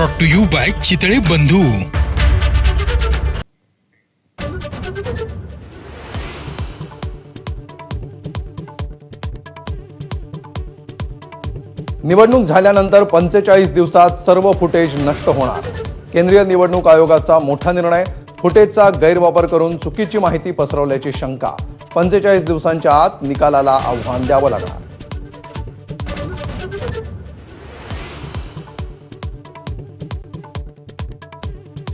Brought to you by Chitale Bandhu निवडणूक झाल्यानंतर पंचेचाळीस दिवसात सर्व फुटेज नष्ट होणार. केंद्रीय निवडणूक आयोगाचा मोठा निर्णय फुटेजचा गैरवापर करून चुकीची माहिती पसरवल्याची शंका. पंचेचाळीस दिवसांच्या आत निकालाला आव्हान द्यावं लागणार.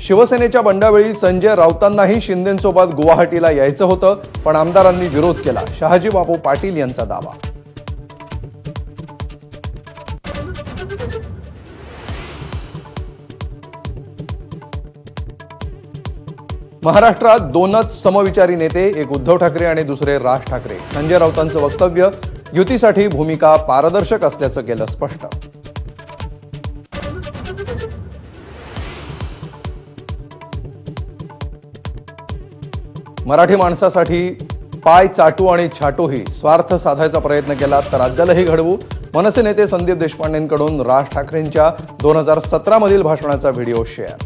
शिवसेनेच्या बंडावेळी संजय राऊतांनाही शिंदेंसोबत गुवाहाटीला यायचं होतं पण आमदारांनी विरोध केला. शहाजी बापू पाटील यांचा दावा. महाराष्ट्रात दोनच समविचारी नेते एक उद्धव ठाकरे आणि दुसरे राज ठाकरे. संजय राऊतांचं वक्तव्य युतीसाठी भूमिका पारदर्शक असल्याचं केलं स्पष्ट. मराठी माणसासाठी पाय चाटू आणि छाटूही स्वार्थ साधायचा प्रयत्न केला तर राज्यालाही घडवू. मनसे नेते संदीप देशपांडेंकडून राज ठाकरेंच्या दोन हजार सतरा मधील भाषणाचा व्हिडिओ शेअर.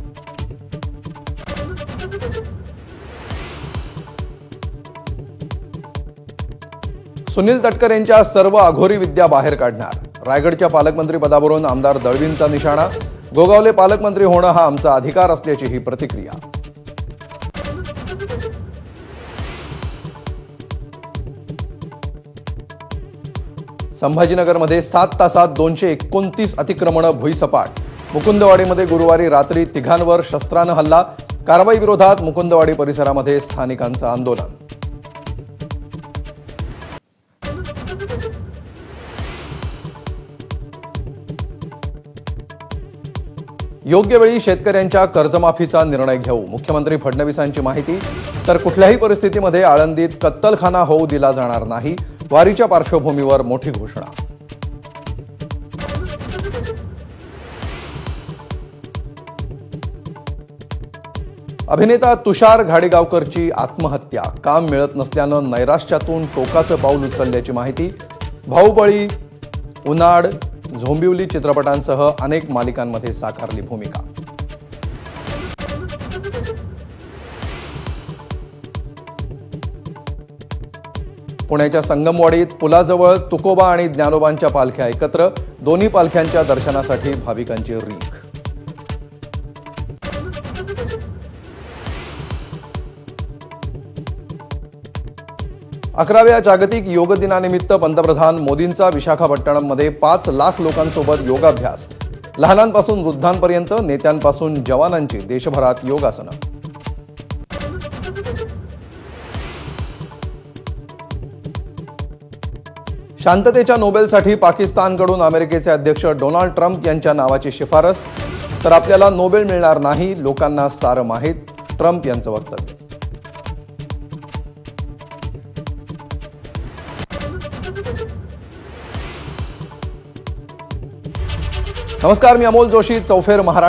सुनील तटकर यांच्या सर्व अघोरी विद्या बाहेर काढणार. रायगडच्या पालकमंत्री पदावरून आमदार दळवींचा निशाणा. गोगावले पालकमंत्री होणं हा आमचा अधिकार असल्याची ही प्रतिक्रिया. संभाजीनगरमध्ये सात तासात दोनशे एकोणतीस अतिक्रमणं भुईसपाट. मुकुंदवाडीमध्ये गुरुवारी रात्री तिघांवर शस्त्रानं हल्ला कारवाई विरोधात मुकुंदवाडी परिसरामध्ये स्थानिकांचं आंदोलन. योग्य वेळी शेतकऱ्यांच्या कर्जमाफीचा निर्णय घेऊ मुख्यमंत्री फडणवीसांची माहिती. तर कुठल्याही परिस्थितीमध्ये आळंदीत कत्तलखाना होऊ दिला जाणार नाही. वारीच्या पार्श्वभूमीवर मोठी घोषणा. अभिनेता तुषार घाडेगावकरची आत्महत्या. काम मिळत नसल्यानं नैराश्यातून टोकाचं पाऊल उचलल्याची माहिती. भाऊबळी उनाड झोंबिवली चित्रपटांसह अनेक मालिकांमध्ये साकारली भूमिका. पुण्याच्या संगमवाडीत पुलाजवळ तुकोबा आणि ज्ञानोबांच्या पालख्या एकत्र दोन्ही पालख्यांच्या दर्शनासाठी भाविकांची रीख अकराव्या जागतिक योग दिनानिमित्त पंतप्रधान मोदींचा विशाखापट्टणममध्ये पाच लाख लोकांसोबत योगाभ्यास. लहानांपासून वृद्धांपर्यंत नेत्यांपासून जवानांची देशभरात योगासनं. शांततेच्या नोबेलसाठी पाकिस्तानकडून अमेरिकेचे अध्यक्ष डोनाल्ड ट्रम्प यांच्या नावाची शिफारस. तर आपल्याला नोबेल मिळणार नाही लोकांना सारं माहीत ट्रम्प यांचं वक्तव्य. नमस्कार मी अमोल जोशी चौफेर महाराष्ट्र.